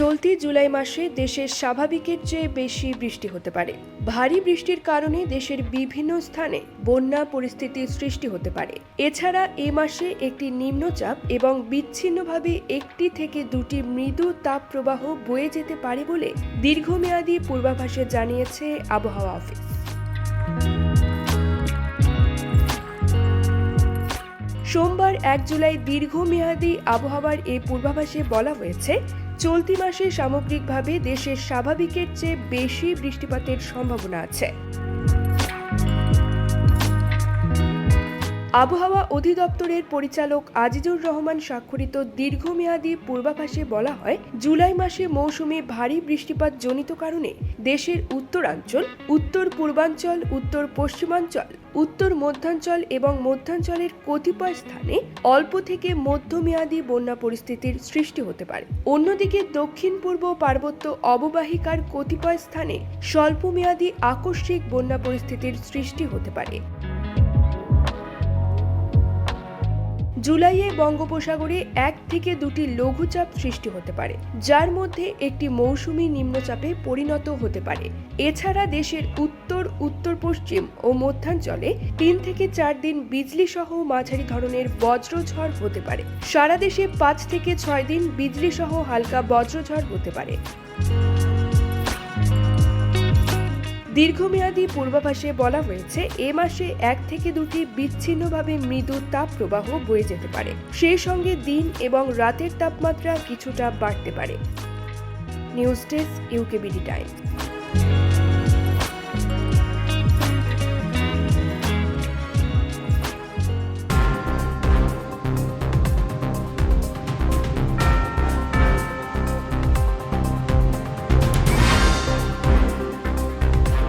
চলতি জুলাই মাসে দেশের স্বাভাবিকের চেয়ে বেশি বৃষ্টি হতে পারে। ভারী বৃষ্টির কারণে দেশের বিভিন্ন স্থানে বন্যা পরিস্থিতির সৃষ্টি হতে পারে। এছাড়া এ মাসে একটি নিম্নচাপ এবং বিচ্ছিন্নভাবে একটি থেকে দুটি মৃদু তাপ প্রবাহ বয়ে যেতে পারে বলে দীর্ঘমেয়াদী পূর্বাভাসে জানিয়েছে আবহাওয়া অফিস। সোমবার এক জুলাই দীর্ঘমেয়াদী আবহাওয়ার এই পূর্বাভাসে বলা হয়েছে চলতি মাসে সামগ্রিকভাবে দেশের স্বাভাবিকের চেয়ে বেশি বৃষ্টিপাতের সম্ভাবনা আছে। আবহাওয়া অধিদপ্তরের পরিচালক আজিজুর রহমান স্বাক্ষরিত দীর্ঘমেয়াদী পূর্বাভাসে বলা হয়, জুলাই মাসে মৌসুমে ভারী বৃষ্টিপাত জনিত কারণে দেশের উত্তরাঞ্চল, উত্তর পূর্বাঞ্চল, উত্তর পশ্চিমাঞ্চল, উত্তর মধ্যাঞ্চল এবং মধ্যাঞ্চলের কতিপয় স্থানে অল্প থেকে মধ্যমেয়াদী বন্যা পরিস্থিতির সৃষ্টি হতে পারে। অন্যদিকে দক্ষিণ পূর্ব পার্বত্য অববাহিকার কতিপয় স্থানে স্বল্পমেয়াদী আকস্মিক বন্যা পরিস্থিতির সৃষ্টি হতে পারে। জুলাইয়ে বঙ্গোপসাগরে এক থেকে দুটি লঘুচাপ সৃষ্টি হতে পারে, যার মধ্যে একটি মৌসুমী নিম্নচাপে পরিণত হতে পারে। এছাড়া দেশের উত্তর উত্তর পশ্চিম ও মধ্যাঞ্চলে তিন থেকে চার দিন বিজলি সহ মাঝারি ধরনের বজ্রঝড় হতে পারে। সারা দেশে পাঁচ থেকে ছয় দিন বিজলি সহ হালকা বজ্রঝড় হতে পারে। দীর্ঘমেয়াদী পূর্বাভাসে বলা হয়েছে, এ মাসে এক থেকে দুটি বিচ্ছিন্নভাবে মৃদু তাপ প্রবাহ বয়ে যেতে পারে। সেই সঙ্গে দিন এবং রাতের তাপমাত্রা কিছুটা বাড়তে পারে। News desk UKBD time.